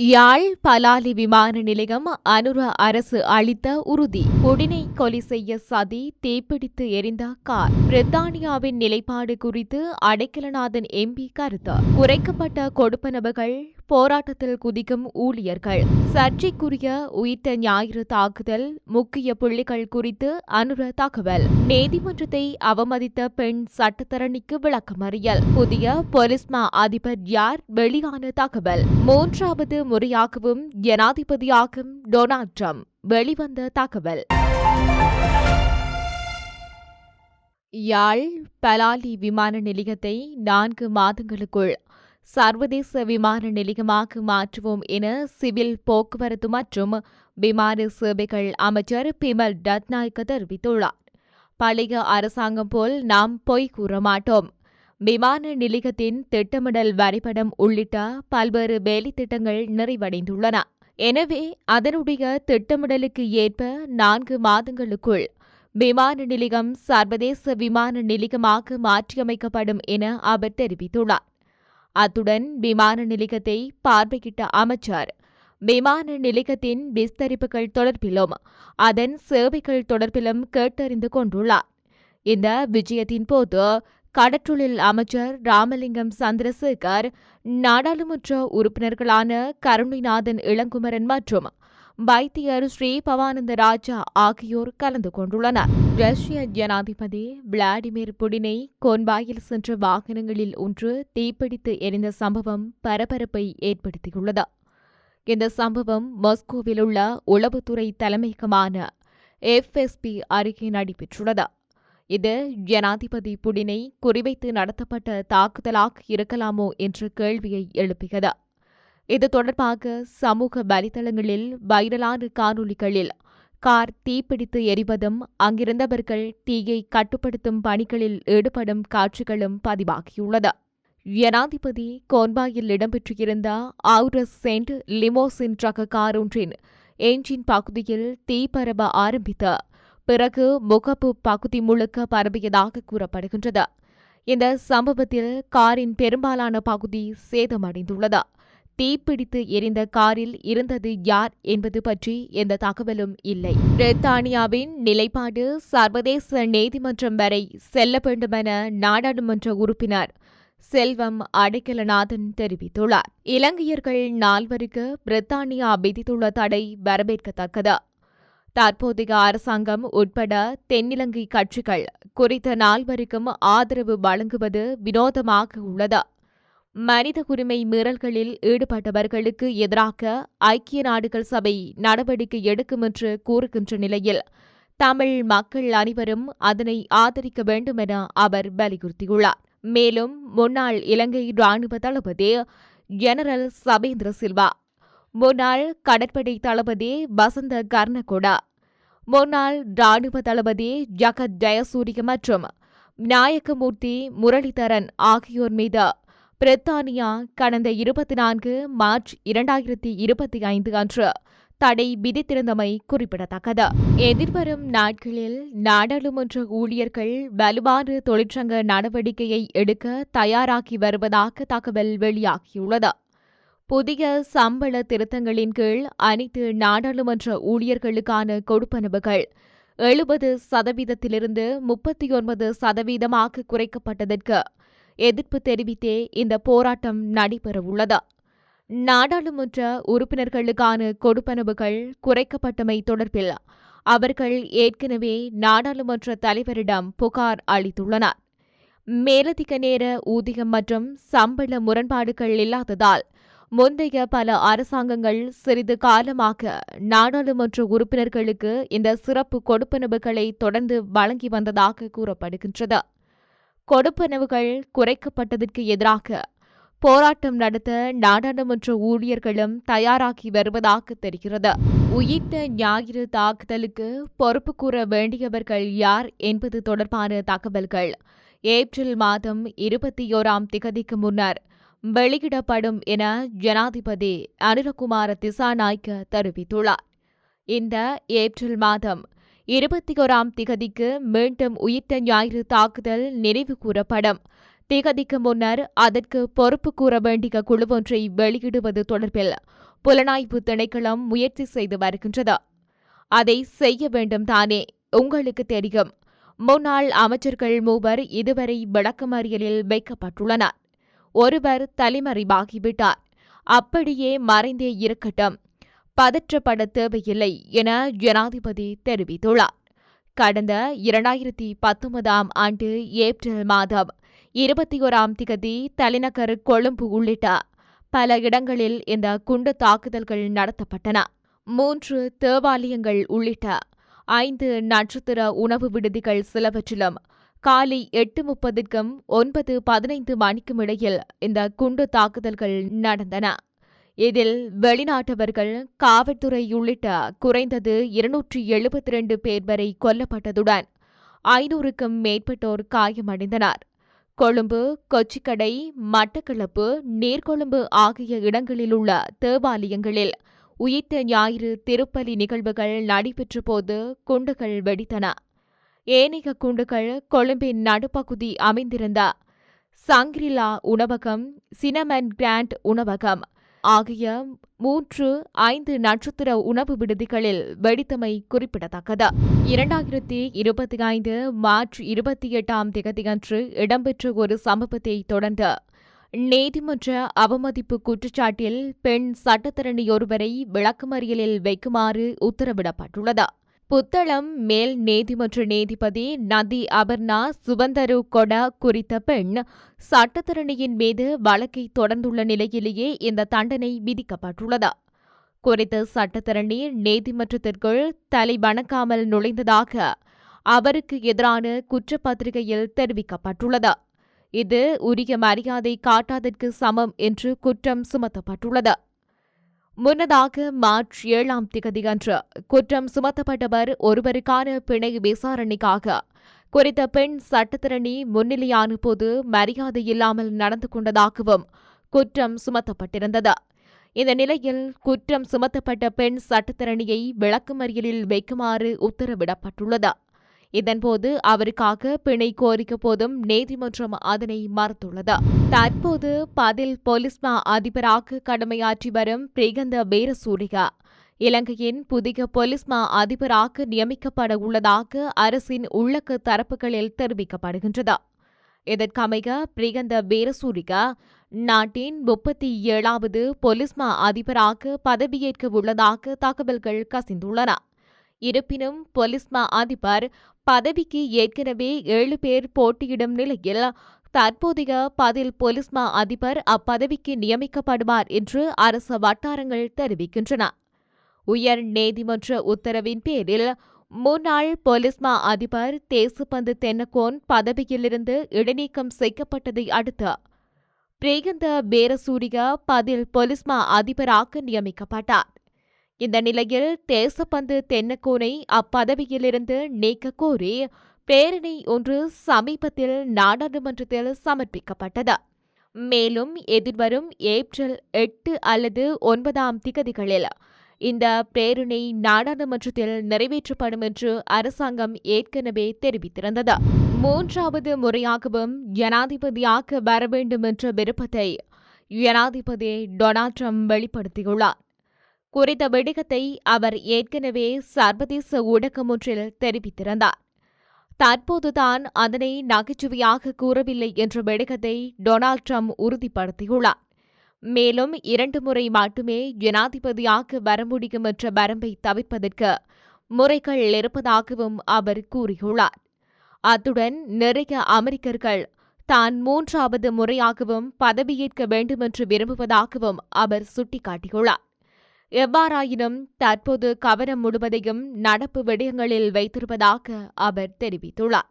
யாழ் பலாலி விமான நிலையம் அனுர அரசு அளித்த உறுதி. குடினை கொலை செய்ய சதி தீப்பிடித்து எரிந்த கார். பிரித்தானியாவின் நிலைப்பாடு குறித்து அடைக்கலநாதன் எம்பி கருத்து. குறைக்கப்பட்ட கொடுப்பனவுகள் போராட்டத்தில் குதிக்கும் ஊழியர்கள். சர்ச்சைக்குரிய உயிர்த்த ஞாயிறு தாக்குதல் முக்கிய புள்ளிகள் குறித்து அனுர தகவல். நீதிமன்றத்தை அவமதித்த பெண் சட்டத்தரணிக்கு விளக்கமறியல். புதிய பொலிஸ்மா அதிபர் யார்? வெளியான தகவல். மூன்றாவது முறையாகவும் ஜனாதிபதியாகும் டொனால்ட் ட்ரம்ப். வெளிவந்த தகவல். யாழ் பலாலி விமான நிலையத்தை நான்கு மாதங்களுக்குள் சர்வதேச விமான நிலையமாக மாற்றுவோம் என சிவில் போக்குவரத்து மற்றும் விமான சேவைகள் அமைச்சர் பிமல் டத்நாயக்க தெரிவித்துள்ளார். பழைய அரசாங்கம் போல் நாம் பொய் கூற மாட்டோம். விமான நிலையத்தின் திட்டமிடல் வரைபடம் உள்ளிட்ட பல்வேறு வேலைத்திட்டங்கள் நிறைவடைந்துள்ளன. எனவே அதனுடைய திட்டமிடலுக்கு ஏற்ப நான்கு மாதங்களுக்குள் விமான நிலையம் சர்வதேச விமான நிலையமாக மாற்றியமைக்கப்படும் என அவர் தெரிவித்துள்ளார். அத்துடன் விமான நிலையத்தை பார்வையிட்ட அமைச்சர். விமான நிலையத்தின் விஸ்தரிப்புகள் தொடர்பிலும் அதன் சேவைகள் தொடர்பிலும் கேட்டறிந்து கொண்டுள்ளார். இந்த விஜயத்தின் போது கடற்றொழில் அமைச்சர் ராமலிங்கம் சந்திரசேகர் நாடாளுமன்ற உறுப்பினர்களான கருணைநாதன் இளங்குமரன் மற்றும் வைத்தியர் ஸ்ரீ பவானந்த ராஜா ஆகியோர் கலந்து கொண்டுள்ளனர். ரஷ்ய ஜனாதிபதி விளாடிமிர் புடினை கோன்பாயில் சென்ற வாகனங்களில் ஒன்று தீப்பிடித்து எரிந்த சம்பவம் பரபரப்பை ஏற்படுத்தியுள்ளது. இந்த சம்பவம் மாஸ்கோவில் உள்ள உளவுத்துறை தலைமையகமான எஃப்எஸ்பி அருகே நடைபெற்றுள்ளது. இது ஜனாதிபதி புடினை குறிவைத்து நடத்தப்பட்ட தாக்குதலாக இருக்கலாமோ என்ற கேள்வியை எழுப்பியது இது தொடர்பாக சமூக வலைதளங்களில் வைரலான காணொலிகளில் கார் தீப்பிடித்து எரிவதும் அங்கிருந்தவர்கள் தீயை கட்டுப்படுத்தும் பணிகளில் ஈடுபடும் காட்சிகளும் பதிவாகியுள்ளது. ஜனாதிபதி கோன்பாயில் இடம்பெற்றிருந்த ஆவுரஸ் சென்ட் லிமோசின் ரக கார் ஒன்றின் என்ஜின் பகுதியில் தீ பரவ ஆரம்பித்த பிறகு முகப்பு பகுதி முழுக்க பரவியதாக கூறப்படுகின்றது. இந்த சம்பவத்தில் காரின் பெரும்பாலான பகுதி சேதமடைந்துள்ளது. தீப்பிடித்து எரிந்த காரில் இருந்தது யார் என்பது பற்றி எந்த தகவலும் இல்லை. பிரித்தானியாவின் நிலைப்பாடு சர்வதேச நீதிமன்றம் வரை செல்ல வேண்டுமென நாடாளுமன்ற உறுப்பினர் செல்வம் அடைக்கலநாதன் தெரிவித்துள்ளார். இலங்கையர்கள் நால்வருக்கு பிரித்தானியா விதித்துள்ள தடை வரவேற்கத்தக்கது. தற்போதைய அரசாங்கம் உட்பட தென்னிலங்கை கட்சிகள் குறித்த நால்வருக்கும் ஆதரவு வழங்குவது வினோதமாக உள்ளது. மனித உரிமை மீறல்களில் ஈடுபட்டவர்களுக்கு எதிராக ஐக்கிய நாடுகள் சபை நடவடிக்கை எடுக்கும் என்று கூறுகின்ற நிலையில் தமிழ் மக்கள் அனைவரும் அதனை ஆதரிக்க வேண்டும் என அவர் வலியுறுத்தியுள்ளார். மேலும் முன்னாள் இலங்கை ராணுவ தளபதி ஜெனரல் சபேந்திர சில்வா முன்னாள் கடற்படை தளபதி வசந்த கர்ணகொடா முன்னாள் ராணுவ தளபதி ஜகத் ஜெயசூரிய மற்றும் நாயக்கமூர்த்தி முரளிதரன் ஆகியோர் மீது பிரித்தானியா கடந்த இருபத்தி நான்கு மார்ச் இரண்டாயிரத்தி இருபத்தி ஐந்து அன்று தடை விதித்திருந்தமை குறிப்பிடத்தக்கது. எதிர்வரும் நாட்களில் நாடாளுமன்ற ஊழியர்கள் வலுவான தொழிற்சங்க நடவடிக்கையை எடுக்க தயாராகி வருவதாக தகவல் வெளியாகியுள்ளது. புதிய சம்பள திருத்தங்களின் கீழ் அனைத்து நாடாளுமன்ற ஊழியர்களுக்கான கொடுப்பனவுகள் எழுபது சதவீதத்திலிருந்து முப்பத்தி ஒன்பது சதவீதமாக குறைக்கப்பட்டதற்கு எதிர்ப்பு தெரிவித்தே இந்த போராட்டம் நடைபெறவுள்ளது. நாடாளுமன்ற உறுப்பினர்களுக்கான கொடுப்பனவுகள் குறைக்கப்பட்டமை தொடர்பில் அவர்கள் ஏற்கனவே நாடாளுமன்ற தலைவரிடம் புகார் அளித்துள்ளனர். மேலதிக நேர ஊதியம் மற்றும் சம்பள முரண்பாடுகள் இல்லாததால் முந்தைய பல அரசாங்கங்கள் சிறிது காலமாக நாடாளுமன்ற உறுப்பினர்களுக்கு இந்த சிறப்பு கொடுப்பனவுகளை தொடர்ந்து வழங்கி வந்ததாக கூறப்படுகின்றது. கொடுப்பனவுகள் குறைக்கப்பட்டதற்கு எதிராக போராட்டம் நடத்த நாடாளுமன்ற ஊழியர்களும் தயாராகி வருவதாக தெரிகிறது. உயிர்த்த ஞாயிறு தாக்குதலுக்கு பொறுப்பு கூற வேண்டியவர்கள் யார் என்பது தொடர்பான தகவல்கள் ஏப்ரல் மாதம் இருபத்தி ஓராம் திகதிக்கு முன்னர் வெளியிடப்படும் என ஜனாதிபதி அனுரகுமார திசாநாய்க்க தெரிவித்துள்ளார். இந்த ஏப்ரல் மாதம் இருபத்தி ஓராம் திகதிக்கு மீண்டும் உயிர்த்த ஞாயிறு தாக்குதல் நினைவு கூறப்படும். திகதிக்கு முன்னர் அதற்கு பொறுப்பு கூற வேண்டிய குழுவொன்றை வெளியிடுவது தொடர்பில் புலனாய்வு திணைக்களம் முயற்சி செய்து வருகின்றது. அதை செய்ய வேண்டும் தானே உங்களுக்கு தெரியும். முன்னாள் அமைச்சர்கள் மூவர் இதுவரை விளக்கமறியலில் வைக்கப்பட்டுள்ளனர். ஒருவர் தலைமறைவாகிவிட்டார். அப்படியே மறைந்தே இருக்கட்டும். பதற்றப்பட தேவையில்லை என ஜனாதிபதி தெரிவித்துள்ளார். கடந்த இரண்டாயிரத்தி பத்தொன்பதாம் ஆண்டு ஏப்ரல் மாதம் இருபத்தி ஓராம் திகதி தலைநகர் கொழும்பு உள்ளிட்ட பல இடங்களில் இந்த குண்டு தாக்குதல்கள் நடத்தப்பட்டன. மூன்று தேவாலயங்கள் உள்ளிட்ட ஐந்து நட்சத்திர உணவு விடுதிகள் சிலவற்றிலும் காலை எட்டு முப்பதுக்கும் ஒன்பது பதினைந்து மணிக்கும் இடையில் இந்த குண்டு தாக்குதல்கள் நடந்தன. இதில் வெளிநாட்டவர்கள் காவல்துறை உள்ளிட்ட குறைந்தது இருநூற்றி எழுபத்தி ரெண்டு பேர் வரை கொல்லப்பட்டதுடன் ஐநூறுக்கும் மேற்பட்டோர் காயமடைந்தனர். கொழும்பு கொச்சிக்கடை மட்டக்களப்பு நீர்கொழும்பு ஆகிய இடங்களிலுள்ள தேவாலயங்களில் உயிர்த்த ஞாயிறு திருப்பலி நிகழ்வுகள் நடைபெற்ற போது குண்டுகள் வெடித்தன. ஏனைய குண்டுகள் கொழும்பின் நடுப்பகுதி அமைந்திருந்த சங்கிரிலா உணவகம் சினமன் கிராண்ட் உணவகம் ஆகிய மூன்று ஐந்து நட்சத்திர உணவு விடுதிகளில் வெடித்தமை குறிப்பிடத்தக்கது. இரண்டாயிரத்தி இருபத்தி ஐந்து மார்ச் இருபத்தி எட்டாம் தேதியன்று இடம்பெற்ற ஒரு சம்பவத்தை தொடர்ந்து நீதிமன்ற அவமதிப்பு குற்றச்சாட்டில் பெண் சட்டத்தரணி ஒருவரை விளக்கமறியலில் வைக்குமாறு உத்தரவிடப்பட்டுள்ளது. புத்தளம் மேல் நீதிமன்ற நீதிபதி நதி அபர்ணா சுபந்தரு கொட குறித்த பெண் சட்டத்தரணியின் மீது வழக்கை தொடர்ந்துள்ள நிலையிலேயே இந்த தண்டனை விதிக்கப்பட்டுள்ளது. குறித்த சட்டத்தரணி நீதிமன்றத்திற்குள் தலை வணக்காமல் நுழைந்ததாக அவருக்கு எதிரான குற்றப்பத்திரிகையில் தெரிவிக்கப்பட்டுள்ளது. இது உரிய மரியாதை காட்டாதற்கு சமம் என்று குற்றம் சுமத்தப்பட்டுள்ளது. முன்னதாக மார்ச் ஏழாம் திகதியன்று குற்றம் சுமத்தப்பட்டவர் ஒருவருக்கான பிணை விசாரணைக்காக குறித்த பெண் சட்டத்திரணி முன்னிலையான போது மரியாதை இல்லாமல் நடந்து கொண்டதாகவும் குற்றம் சுமத்தப்பட்டிருந்தது. இந்த நிலையில் குற்றம் சுமத்தப்பட்ட பெண் சட்டத்திரணியை விளக்குமறியலில் வைக்குமாறு உத்தரவிடப்பட்டுள்ளது. இதன்போது அவருக்காக பிணை கோரிக்க போதும் நீதிமன்றம் அதனை மறுத்துள்ளது. தற்போது பதில் போலீஸ் மா அதிபராக கடமையாற்றி வரும் பிரிகந்த பேரசூரிகா இலங்கையின் புதிய போலீஸ் மா அதிபராக நியமிக்கப்பட உள்ளதாக அரசின் உள்ளக்க தரப்புகளில் தெரிவிக்கப்படுகின்றது. இதற்கமைய பிரிகந்த பேரசூரிகா நாட்டின் முப்பத்தி ஏழாவது பொலிஸ்மா அதிபராக பதவியேற்க உள்ளதாக தகவல்கள் கசிந்துள்ளன. இருப்பினும் பொலிஸ்மா அதிபர் பதவிக்கு ஏற்கனவே ஏழு பேர் போட்டியிடும் நிலையில் தற்போதைய பதில் பொலிஸ்மா அதிபர் அப்பதவிக்கு நியமிக்கப்படுவார் என்று அரசு வட்டாரங்கள் தெரிவிக்கின்றன. உயர் நீதிமன்ற உத்தரவின் பேரில் முன்னாள் பொலிஸ்மா அதிபர் தேசுபந்து தென்னகோன் பதவியிலிருந்து இடைநீக்கம் செய்யப்பட்டதை அடுத்து பிரேகந்த பேரசூரிய பதில் பொலிஸ்மா அதிபராக நியமிக்கப்பட்டார். இந்த நிலையில் தேசப்பந்து தென்னக்கோனை அப்பதவியிலிருந்து நீக்க கோரி பேரணி ஒன்று சமீபத்தில் நாடாளுமன்றத்தில் சமர்ப்பிக்கப்பட்டது. மேலும் எதிர்வரும் ஏப்ரல் எட்டு அல்லது ஒன்பதாம் திகதிகளில் இந்த பேரணி நாடாளுமன்றத்தில் நிறைவேற்றப்படும் என்று அரசாங்கம் ஏற்கனவே தெரிவித்திருந்தது. மூன்றாவது முறையாகவும் ஜனாதிபதியாக வர வேண்டும் என்ற விருப்பத்தை ஜனாதிபதி டொனால்ட் ட்ரம்ப் வெளிப்படுத்தியுள்ளார். குறித்த வெடிகத்தை அவர் ஏற்கனவே சர்வதேச ஊடகம் ஒன்றில் தெரிவித்திருந்தார். தற்போதுதான் அதனை நகைச்சுவையாக கூறவில்லை என்ற வெடிகத்தை டொனால்ட் ட்ரம்ப் உறுதிப்படுத்தியுள்ளார். மேலும் இரண்டு முறை மட்டுமே ஜனாதிபதியாக வர முடியும் என்ற வரம்பை தவிர்ப்பதற்கு முறைகள் இருப்பதாகவும் அவர் கூறியுள்ளார். அத்துடன் நிறைய அமெரிக்கர்கள் தான் மூன்றாவது முறையாகவும் பதவியேற்க வேண்டுமென்று விரும்புவதாகவும் அவர் சுட்டிக்காட்டியுள்ளார். எவ்வாறாயினும் தற்போது கவனம் முழுவதையும் நடப்பு விடயங்களில் வைத்திருப்பதாக அவர் தெரிவித்துள்ளார்.